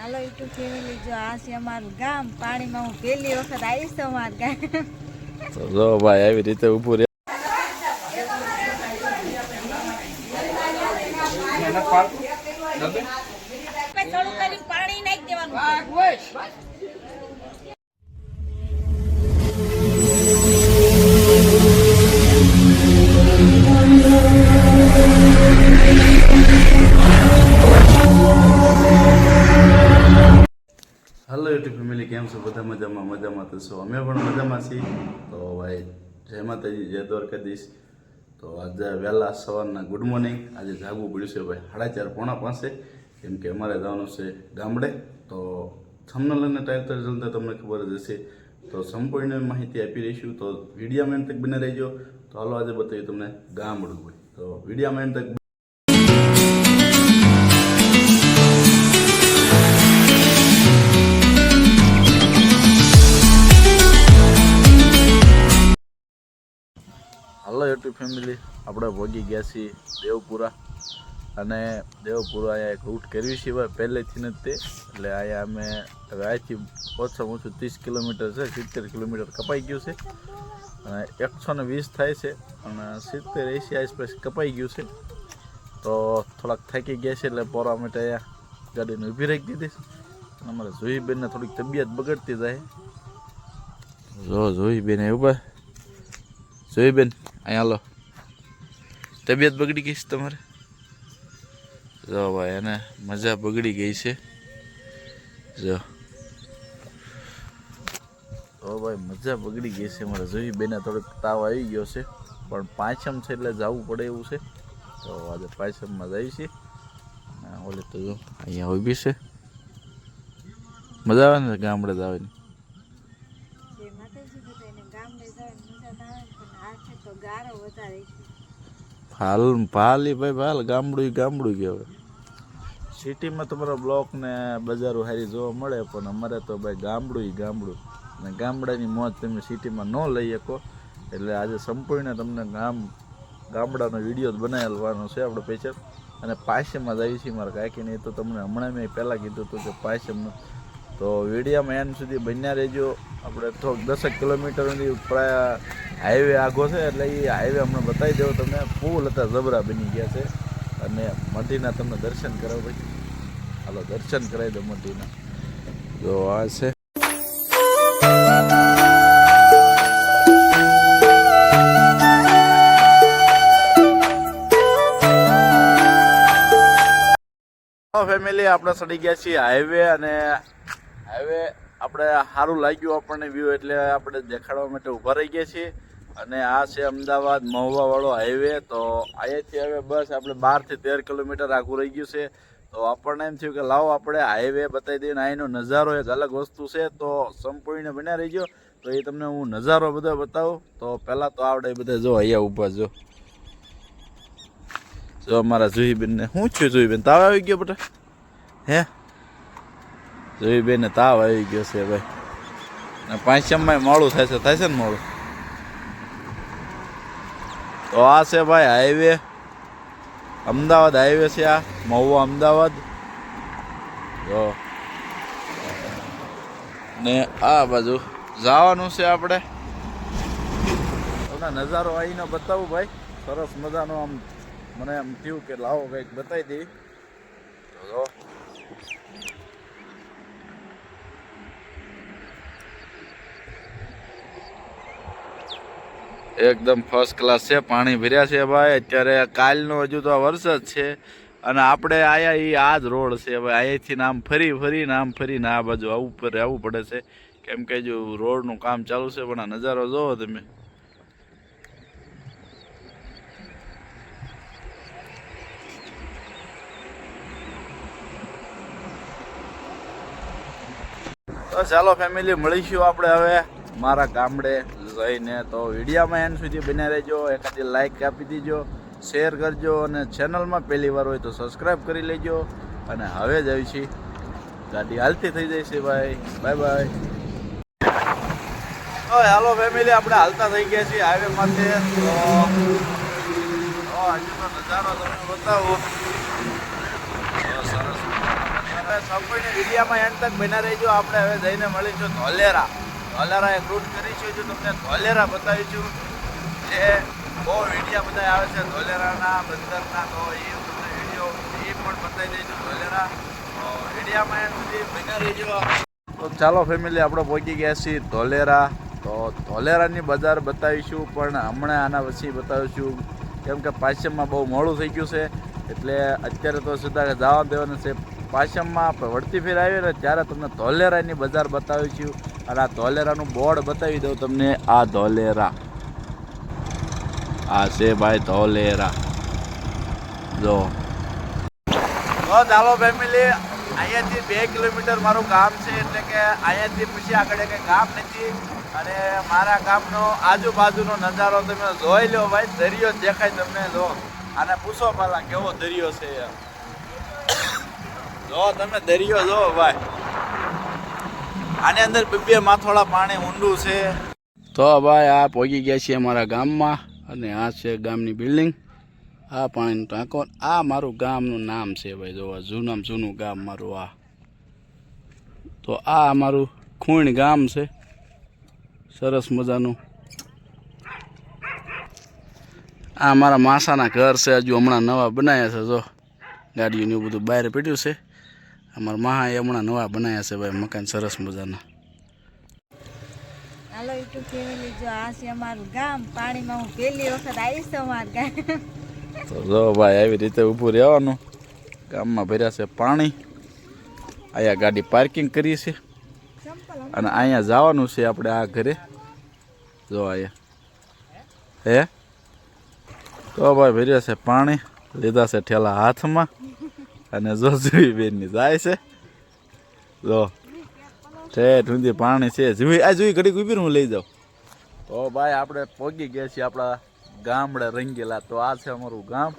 હાલો YouTube family જો આ છે અમારું ગામ. પાણીમાં હું પહેલી વખત આવીશ તો અમારું ગામ. જો ભાઈ આવી રીતે ઊભું રહે. પાણી નાખી દેવાનું. યુટ્યુબ ફેમિલી કેમ છો? બધા મજામાં મજામાં તો છો અમે પણ મજામાં છીએ. તો ભાઈ, જય માતાજી, જય દ્વારકાધીશ. તો આજે વહેલા સવારના ગુડ મોર્નિંગ આજે જાગવું પડ્યું છે ભાઈ. સાડા ચાર પોણા પાસે કેમ કે અમારે જવાનું છે ગામડે. તો થમનલ અને ટાઈટર જલતા તમને ખબર જ હશે. તો સંપૂર્ણ માહિતી આપી રહીશું. તો વિડીયામાં એમ તક બને રહેજો. તો હાલો આજે બતાવ્યું તમને ગામડું ભાઈ. તો વિડીયામાં એમ તક હલો યુટ્યુબ ફેમિલી, આપણે ભોગી ગયા છીએ દેવપુરા. અને દેવપુરા અહીંયા એક રૂટ કરવી સિવાય પહેલેથી જ તે. એટલે અહીંયા અમે હવે અહીંથી ઓછામાં ઓછું ત્રીસ કિલોમીટર છે, સિત્તેર કિલોમીટર કપાઈ ગયું છે. અને એકસો ને વીસ થાય છે, અને સિત્તેર એંસી આસપાસ કપાઈ ગયું છે. તો થોડાક થાકી ગયા છે, એટલે પોરા માટે અહીંયા ગાડીને ઊભી રાખી દીધી અને અમારે જોઈબેનને થોડીક તબિયત બગડતી જાય. જો જોઈબેન ઊભા જોઈબેન અહીંયા લો તબિયત બગડી ગઈ છે તમારે? જો ભાઈ, એને મજા બગડી ગઈ છે. જો. તો ભાઈ, મજા બગડી ગઈ છે મારે જોઈ બેને થોડોક તાવ આવી ગયો છે. પણ પાંચમ છે એટલે જવું પડે એવું છે. તો આજે પાંચમમાં જઈએ છીએ ઓલે તો જો, અહીંયા ઊભી છે. મજા આવે ને ગામડે જે માતાજી બધાને ગામડે જવાની મજા તો આવે પણ આ છે તો હાલ ભાલી ભાઈ, ભાલ, ગામડું ગામડું કહેવાય સિટીમાં તમારા બ્લોક ને બજારો હારી જોવા મળે, પણ અમારે તો ભાઈ ગામડું ગામડું. અને ગામડાની મોજ તમે સિટીમાં ન લઈ શકો. એટલે આજે સંપૂર્ણ તમને ગામ, ગામડાનો વીડિયો બનાવેલવાનો છે આપણે પૈસા અને પાયસેમાં જ આવી છીએ મારા કાકીને. એ તો તમને હમણાં મેં પહેલાં કીધું હતું કે પાયસેમનું તો વિડીયામાં એન્ડ સુધી બન્યા રહેજો. આપણે થોડોક દસેક કિલોમીટરની પ્રાય હાઈવે આઘો છે એટલે એ હાઈવે હમણાં બતાવી દેવો તમને. ફૂલ હતા જબરા બની ગયા છે. અને મઢીના તમને દર્શન કરાવો ભાઈ. હાલો, દર્શન કરાવી દો મઢીના જો આ છે. ફેમિલી આપણે ચડી ગયા છીએ હાઈવે અને હાઈવે આપણે સારું લાગ્યું આપણને વ્યૂ એટલે આપણે દેખાડવા માટે ઊભા રહી ગયા છીએ. અને આ છે અમદાવાદ મહુવા વાળો હાઈવે તો અહીંયાથી હવે બસ આપણે બારથી તેર કિલોમીટર આખું રહી ગયું છે. તો આપણને એમ થયું કે લાવો આપણે હાઈવે બતાવી દઈએ. અહીંનો નજારો એક અલગ વસ્તુ છે. તો સંપૂર્ણ બન્યા રહી ગયો તો એ તમને હું નજારો બધો બતાવું. તો પહેલાં તો આવડે બધા જો અહીંયા ઊભા જો. જો અમારા જુહીબેન ને શું છું જુહીબેન. તાવ આવી ગયો બેટા? હે? જુહીબેન ને તાવ આવી ગયો છે ભાઈ. પાંચમમાં મોડું થાય છે ને મોડું? તો આ છે ભાઈ હાઈવે અમદાવાદ હાઈવે છે આ. મહુવા અમદાવાદ. જો. ને આ બાજુ જવાનું છે આપણે. તમને નજારો આવીને બતાવું ભાઈ. સરસ મજાનો આમ, મને એમ થયું કે લાવો કંઈક બતાવી દઈ જો. એકદમ ફર્સ્ટ ક્લાસ છે, પાણી ભર્યા છે ભાઈ. અત્યારે કાલનો હજુ તો વરસાદ છે અને આપણે આયા એ આ જ રોડ છે ભાઈ. અહીંયાથી આમ ફરી ફરીને આમ ફરીને આ બાજુ આવું પર આવવું પડે છે. કેમ કે જો રોડનું કામ ચાલુ છે, પણ આ નજારો જોવો તમે. તો ચાલો ફેમિલી મળીશું આપણે હવે મારા ગામડે. જઈને તો વિડીયામાં એન સુધી બન્યા રહેજો. એકાદી લાઈક આપી દીજો શેર કરજો અને ચેનલમાં પહેલી વાર હોય તો સબસ્ક્રાઈબ કરી લેજો. અને હવે જ આવી છીએ ગાડી. હાલતી થઈ જાય છે ભાઈ. બાય બાય હેલો ફેમિલી આપણે હાલતા થઈ ગયા છીએ હાઈવે માથે તો નજારો તમને બતાવો. સરસ સંપૂર્ણ વિડીયામાં એન્ડ તક બના રહીજો. આપણે હવે જઈને મળીશું ધોલેરા. ધોલેરા એક રૂટ છે. જો તમને ધોલેરા બતાવીશું જે બહુ વિડીયા બધા આવે છે ધોલેરાના બંદરના, તો એ તમને વીડિયો, એ પણ બતાવી દઈશું ધોલેરા વિડીયામાં સુધી ભેગા રહીજો. તો ચાલો ફેમિલી આપણે પહોંચી ગયા છીએ ધોલેરા તો ધોલેરાની બજાર બતાવીશું, પણ હમણાં આના પછી બતાવીશું. કેમ કે પાછળમાં બહુ મોડું થઈ ગયું છે, એટલે અત્યારે તો સીધા જવા દેવાનું છે. આપણે વળતી ફેર આવીએ ને ત્યારે તમને ધોલેરાની બજાર બતાવીશું. અને આ ધોલેરાનું બોર્ડ બતાવી દઉં તમને. આ ધોલેરા. આ છે ભાઈ ધોલેરા. જો. તો ચાલો ફેમિલી અહીંયાથી બે કિલોમીટર મારું ગામ છે, એટલે કે અહીંયાથી પછી આગળ કંઈ ગામ નથી. અને મારા ગામનો આજુબાજુનો નજારો તમે જોઈ લો ભાઈ, દરિયો દેખાય તમને, જો. અને પૂછો પાલા કેવો દરિયો છે. જો, તમે દરિયો જો, ભાઈ. આની અંદર બે માથોડા પાણી ઊંડું છે. તો ભાઈ, આ પહોંચી ગયા છીએ અમારા ગામમાં અને આ છે ગામની બિલ્ડિંગ. આ પાણીનો ટાંકો આ મારું ગામનું નામ છે ભાઈ, જોવા જૂનામાં જૂનું ગામ મારું આ. તો આ અમારું ખૂણ ગામ છે. સરસ મજાનું. આ મારા માસાના ઘર છે, હજુ હમણાં નવા બનાવ્યા છે, જો ગાડીઓને એવું બધું બહાર પડ્યું છે. અમારા મહા હમણાં નવા બનાવ્યા છે ભાઈ મકાન સરસ મજાના. હાલો યુટ્યુબ ફેમિલી જો આ છે અમારું ગામ. પાણીમાં હું પહેલી વખત આવીશ અમારું ગામ. તો જો ભાઈ આવી રીતે ઊભું રહેવાનું. ગામમાં ભર્યા છે પાણી. અહીંયા ગાડી પાર્કિંગ કરી છે. અને અહીંયા જવાનું છે આપણે આ ઘરે. જો અહીંયા. હે? તો ભાઈ ભર્યા છે પાણી. લીધા છે ઠેલા હાથમાં. અને જો જુઈ બેનની જાય છે. જો. ઠેઠ સુધી પાણી છે. જુઈ આ જુઈ ઘડીક ઊભી હું લઈ જાઉં. તો ભાઈ, આપણે પહોંચી ગયા છીએ આપણા ગામડે રંગેલા. તો આ છે અમારું ગામ.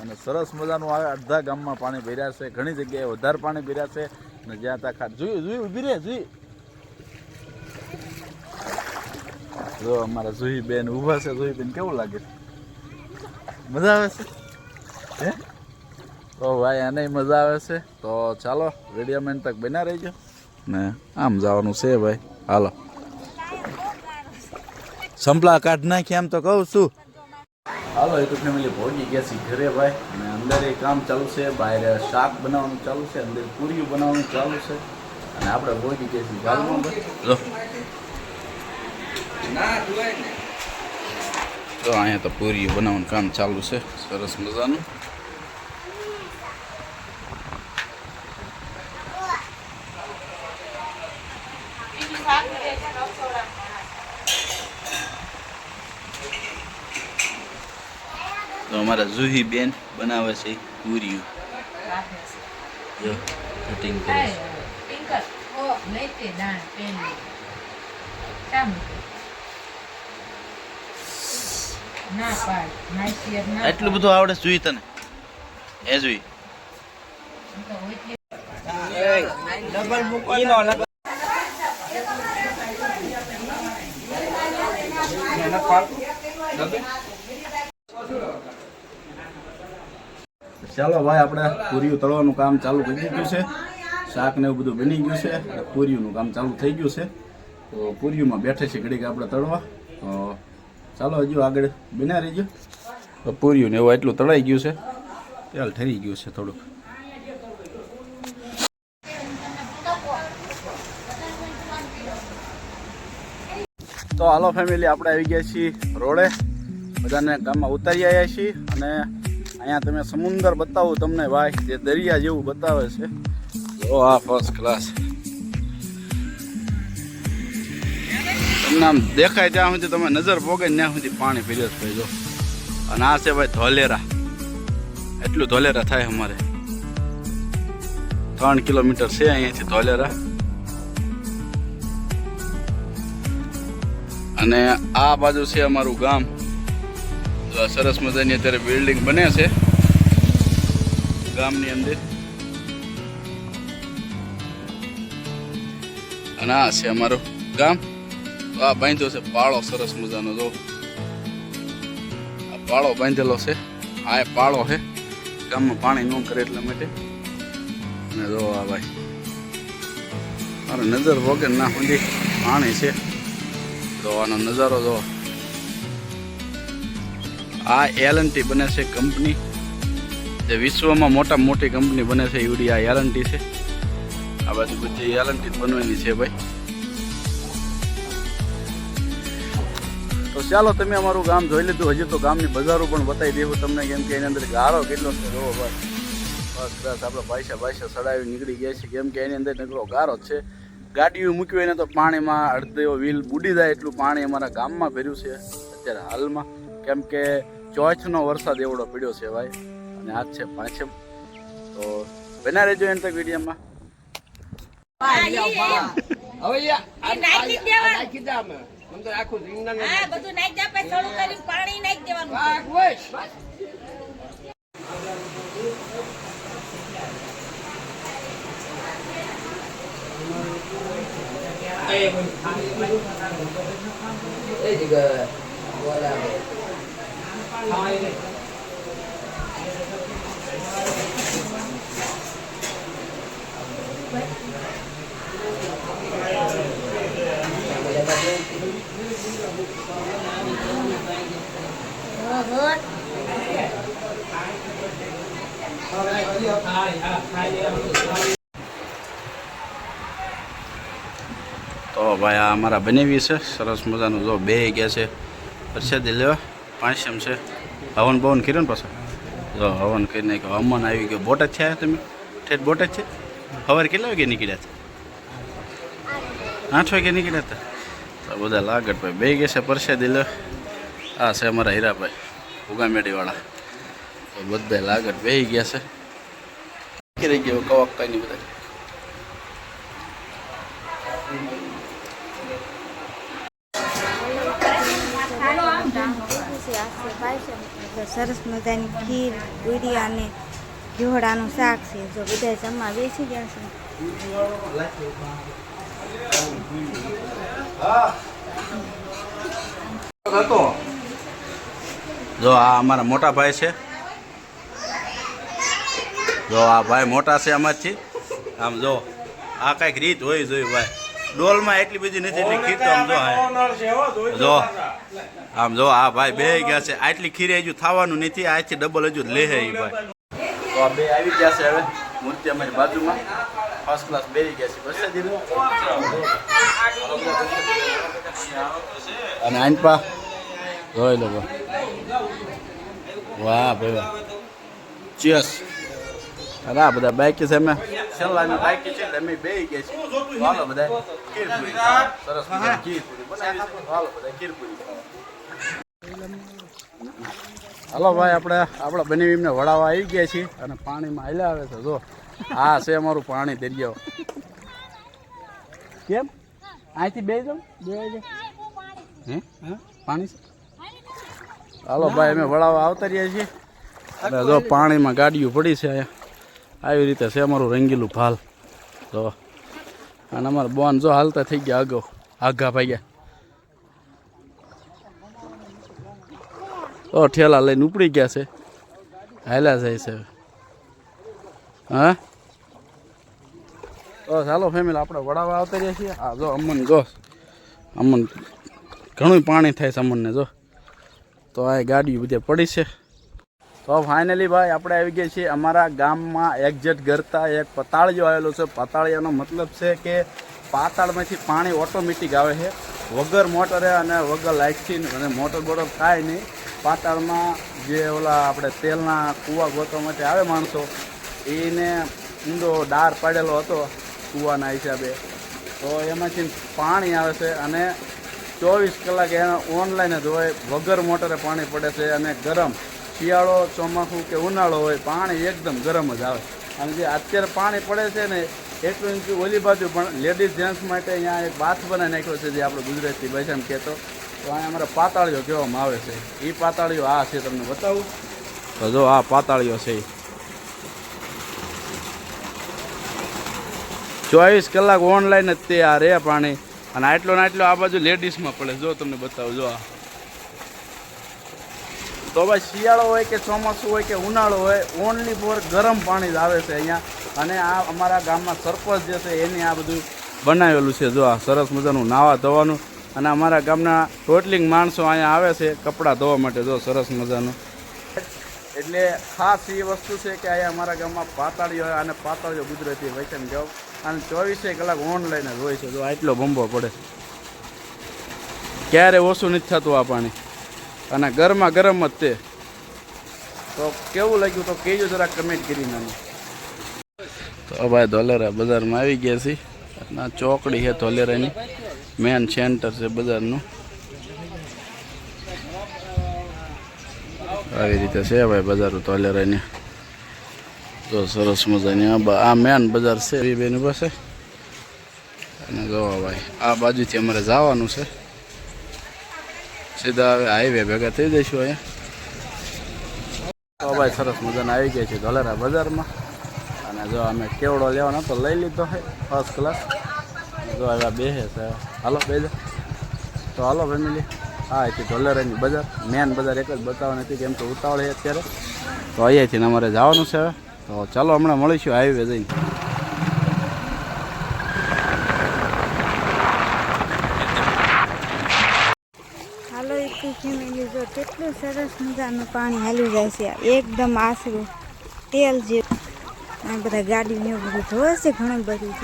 અને સરસ મજાનું આ અડધા ગામમાં પાણી ભર્યા છે. ઘણી જગ્યાએ વધારે પાણી ભર્યા છે. અને જ્યાં ત્યાં ખાટ જુઈ જોઈ ઊભી રહે જોઈ જો અમારા જુહી બેન ઊભા છે. જુહી બેન કેવું લાગે? મજા આવે છે? હે? તો ભાઈ, આને મજા આવે છે. તો ચાલો રેડિયો મેન તક બના રહીજો. ને આમ જવાનું છે ભાઈ. હાલો. સંપલા કાઢ નાખી, આમ તો કહું છું. હાલો યુટ્યુબ ફેમિલી ભોગી ગયા છીએ ઘરે ભાઈ. અને અંદર એ કામ ચાલુ છે. બહાર શાક બનાવવાનું ચાલુ છે. અંદર પૂરીઓ બનાવવાનું ચાલુ છે. અને આપણે ભોગી ગયા છીએ જો તો અહીંયા તો પૂરી બનાવવાનું કામ ચાલુ છે. સરસ મજાનું તો અમારા જુહી બેન બનાવે છે પૂરીઓ જો કટિંગ કરે છે. એટલું બધું આવડે છે તને. એ જુઈ. ચાલો ભાઈ, આપણે પૂરીઓ તળવાનું કામ ચાલુ કરી દીધું છે. શાક ને એવું બધું બની ગયું છે અને પૂરીઓનું કામ ચાલુ થઈ ગયું છે. તો પૂરીઓમાં બેઠે છે ઘડીક આપણે તળવા. તો ચાલો હજુ આગળ બના રહીજો. તો પૂરીઓ ને એવું એટલું તળાઈ ગયું છે. તેલ ઠરી ગયું છે થોડુંક. તો હાલો ફેમિલી આપણે આવી ગયા છીએ રોડે. બધાને ગામમાં ઉતારી આવ્યા છીએ અને અહીંયા તમે સમુંદર બતાવું તમને ભાઈ જે દરિયા જેવું બતાવે છે. જો આ ફર્સ્ટ ક્લાસ તમને આમ દેખાય ત્યાં સુધી તમે નજર પોગે ત્યાં સુધી પાણી પીરે ભાઈ જો. અને આ છે ભાઈ ધોલેરા. એટલું ધોલેરા થાય અમારે. ત્રણ કિલોમીટર છે અહીંયાથી ધોલેરા. અને આ બાજુ છે અમારું ગામ. તો આ સરસ મજાની અત્યારે બિલ્ડિંગ બને છે. ગામની અંદર. અને આ છે અમારું ગામ. આ બાંધ્યો છે પાળો, સરસ મજાનો જો. આ પાળો બાંધેલો છે. આ પાળો છે. ગામમાં પાણી ન કરે એટલા માટે. અને જો આ ભાઈ. મારે નજર વગર ના સુધી પાણી છે. તો નજારો જો. આ એલએનટી બને છે કંપની જે વિશ્વમાં મોટા મોટી કંપની બને છે એવડી આ એલએનટી છે. આ બાજુ બધી એલએનટી બનવાની છે ભાઈ. તો ચાલો તમે અમારું ગામ જોઈ લીધું. હજી તો ગામની બજારો પણ બતાવી દેવું તમને, કેમ કે એની અંદર ગારો કેટલો છે, જોવો ભાઈ. બસ બસ, આપણે પૈસા પૈસા સડાવી નીકળી ગયા છે. કેમ કે એની અંદર નીકળો ગારો છે. ગાડીઓ મૂક્યું એને તો પાણીમાં, અડધો વ્હીલ બુડી જાય એટલું પાણી અમારા ગામમાં ભર્યું છે, અત્યારે હાલમાં. કેમ કે ચોથનો વરસાદ એવડો પડ્યો છે ભાઈ અને આજ છે પાંચમ તો બના રહેજો એને તક વિડીયોમાં હા બધું નાખી દે પછી થોડું કરીને પાણી નાખી દેવાનું તો ભાઈ આ અમારા બની છે. સરસ મજાનું જો બે ગયા છે. પરસાદી લેવા. પાંચમ છે. હવન બવન કર્યો ને પાછો? જો હવન કરી નાખ્યો હમન આવી ગયો. બોટ જ છે તમે? ઠેઠ બોટ જ છે? સવારે કેટલા વાગે નીકળ્યા હતા? આઠ વાગે નીકળ્યા હતા. તો બધા લાગટ ભાઈ બે ગયા છે પ્રસાદી લે. આ છે અમારા હીરાભાઈ, ઉગામેડીવાળા. તો બધા લાગટ બે ગયા છે. કરી ગયો કવાક કાંઈ બધા સરસ મજાની ખીર પૂરી અને ઘીવડાનું શાક છે. જો બધા જમવા બેસી ગયા છે. જો આ અમારા મોટા ભાઈ છે. જો આ ભાઈ મોટા છે અમારથી આમ જો, આ કાંઈક રીત હોય જોઈ ભાઈ. ડોલમાં એટલી બધી નથી એટલી ખીર તો આમ જો આ. આમ જો આ ભાઈ બે ગયા છે. આટલી ખીર હજુ થવાનું નથી આથી ડબલ હજુ લે હે ભાઈ. તો આ બે આવી ગયા છે હવે મૂર્તિ અમારી બાજુમાં. ફર્સ્ટ ક્લાસ બે ગયા છે. બસ અને આનપા જોઈ લો વાહ ભાઈ ચિયર્સ અરે આ બધા બાઈક છે અમે છેલ્લાની બાઈક છે એટલે અમે બે ગયા છે. હાલો બધા ખીર પૂરી ખાવા. સરસ મજાની ખીર પૂરી બનાવી હાલો બધા ખીર હલો ભાઈ, આપણે આપણે બની એમને વડાવા આવી ગયા છીએ અને પાણીમાં હાલ્યા આવે છે, જો. હા છે અમારું પાણી દરિયો કેમ? અહીંથી બે જાઉં બે હે? પાણી હાલો ભાઈ, અમે વડાવા આવતા રહ્યા છીએ. અને જો પાણીમાં ગાડીઓ પડી છે અહીંયા. આવી રીતે છે અમારું રંગીલું ભાલ. જો. અને અમારા બોન જો હાલતા થઈ ગયા આગો. આઘા ભાગ્યા. તો ઠેલા લઈને ઉપડી ગયા છે. હાલ્યા જાય છે. હા? તો ચાલો ફેમિલી આપણે વડાવા આવતા રહ્યા છીએ. આ જો અમન જો. અમન ઘણું પાણી થાય છે અમનને જો. તો આ ગાડીઓ બધી પડી છે. તો ફાઇનલી ભાઈ આપણે આવી ગયા છીએ અમારા ગામમાં એક્ઝેટ કરતા એક પતાળિયો આવેલો છે. પતાળિયાનો મતલબ છે કે પાતાળમાંથી પાણી ઓટોમેટિક આવે છે. વગર મોટરે અને વગર લાઇટથી અને મોટર બોટર કાંઈ નહીં. પાતાળમાં જે ઓલા આપણે તેલના કૂવા ગોતવા માટે આવે માણસો, એને ઊંડો ડાર પાડેલો હતો કૂવાના હિસાબે. તો એમાંથી પાણી આવે છે અને ચોવીસ કલાક એને ઓનલાઈન જ હોય. વગર મોટરે પાણી પડે છે અને ગરમ શિયાળો, ચોમાસું કે ઉનાળો હોય, પાણી એકદમ ગરમ જ આવે. અને જે અત્યારે પાણી પડે છે ને, એટલું ઇંચ ઓલી બાજુ પણ લેડીઝ જેન્ટ્સ માટે અહીંયા એક બાથ બનાવી નાખ્યો છે જે આપણે ગુજરાતી ભાષામાં કહેતો. તો અહીંયા અમારે પાતાળીઓ કહેવામાં આવે છે. એ પાતાળીઓ આ છે, તમને બતાવું. તો જો આ પાતાળીઓ છે. ચોવીસ કલાક ઓનલાઈન જ તે આ રે પાણી. અને આટલો ને આટલો આ બાજુ લેડીઝમાં પડે. જો તમને બતાવું, જો આ. તો ભાઈ શિયાળો હોય કે ચોમાસું હોય કે ઉનાળો હોય ઓનલી ફોર ગરમ પાણી જ આવે છે અહીંયા. અને આ અમારા ગામમાં સરપંચ જે છે એને આ બધું બનાવેલું છે. જો આ સરસ મજાનું નાવા ધોવાનું. અને અમારા ગામના ટોટલિંગ માણસો અહીંયા આવે છે કપડાં ધોવા માટે. જો સરસ મજાનું. એટલે ખાસ એ વસ્તુ છે કે અહીંયા અમારા ગામમાં પાતાળીઓ અને પાતાળીઓ ગુજરાતી વૈકન જાઓ અને ચોવીસે કલાક ઓનલાઈન જ હોય છે. જો આટલો બંબો પડે. ક્યારે ઓછું નથી થતું આ પાણી. અને ગરમા ગરમ જ તે. તો કેવું લાગ્યું તો કહેજો જરા કમેન્ટ કરીને તો ભાઈ ધોલેરા બજારમાં આવી ગયા છીએ. ના, ચોકડી છે ધોલેરાની. મેન સેન્ટર છે બજારનું. આવી રીતે છે ભાઈ બજાર ધોલેરાની. તો સરસ મજાની આ મેન બજાર છે. એ બેની પાસે અને જોવા ભાઈ, આ બાજુથી અમારે જવાનું છે. સીધા હવે હાઈવે ભેગા થઈ જઈશું અહીંયા. ભાઈ સરસ મજાના આવી ગયા છે ધોલેરા બજારમાં. અને જો અમે કેવડો લેવાનો તો લઈ લીધો છે ફર્સ્ટ ક્લાસ જો એવા બે છે હાલો બે જા. તો હાલો ફેમિલી હા અહીંથી ધોલેરાની બજાર. મેન બજાર એક જ બતાવવાની હતી કેમ તો ઉતાવળ છે અત્યારે. તો અહીંયાથી અમારે જવાનું છે તો ચાલો હમણાં મળીશું હાઈવે જઈને હાલો એટલું ફેમિલી જો કેટલું સરસ મજાનું પાણી હાલી જાય છે. એકદમ આશરું તેલ જે આ બધા ગાડી ને બધું જોવે છે ઘણું બધું.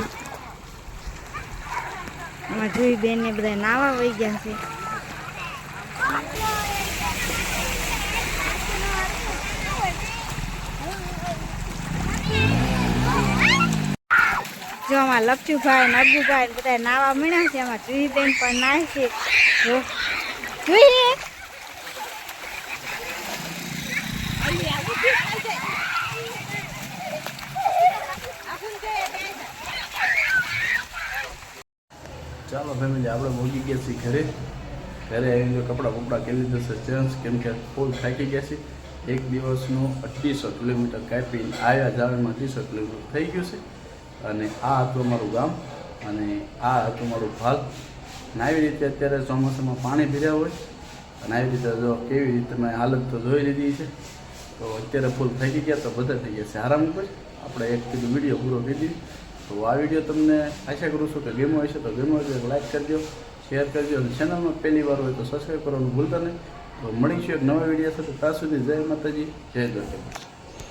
એમાં જોઈ બેન ને બધા નાવા વહી ગયા છે. જો આમાં લપચુભાઈ ને અબુભાઈ બધા નાવા મળ્યા છે. એમાં જુઈ બેન પણ નાય છે. જો. જોઈએ ચાલો ફેમિલી, આપણે મૂકી ગયા છીએ ઘરે. ઘરે આવીને કપડાં બપડા કેવી રીતે ચેન્જ કેમ કે ફૂલ થાકી ગયા છે એક દિવસનું અઢીસો કિલોમીટર કાપીને આવ્યા જાવેમાં અઢીસો કિલોમીટર થઈ ગયું છે. અને આ હતું અમારું ગામ, અને આ હતું મારું ભાલ અને આવી રીતે અત્યારે ચોમાસામાં પાણી ભર્યા હોય, અને આવી રીતે જો કેવી રીતે મેં હાલત તો જોઈ લીધી છે. તો અત્યારે ફૂલ થઈ ગયા તો બધા થઈ ગયા છે. આરામ ઉપર. આપણે એક કીધું વીડિયો પૂરો કરી દીધી તો આ વીડિયો તમને આશા કરું છું કે ગેમો હશે તો ગેમો તો લાઈક કરજો, શેર કરજો અને ચેનલમાં પહેલી વાર હોય તો સબસ્ક્રાઈબ કરવાનું ભૂલતા નહીં. તો મળીશું એક નવા વીડિયો સાથે, ત્યાં સુધી જય માતાજી, જય દ્વારકા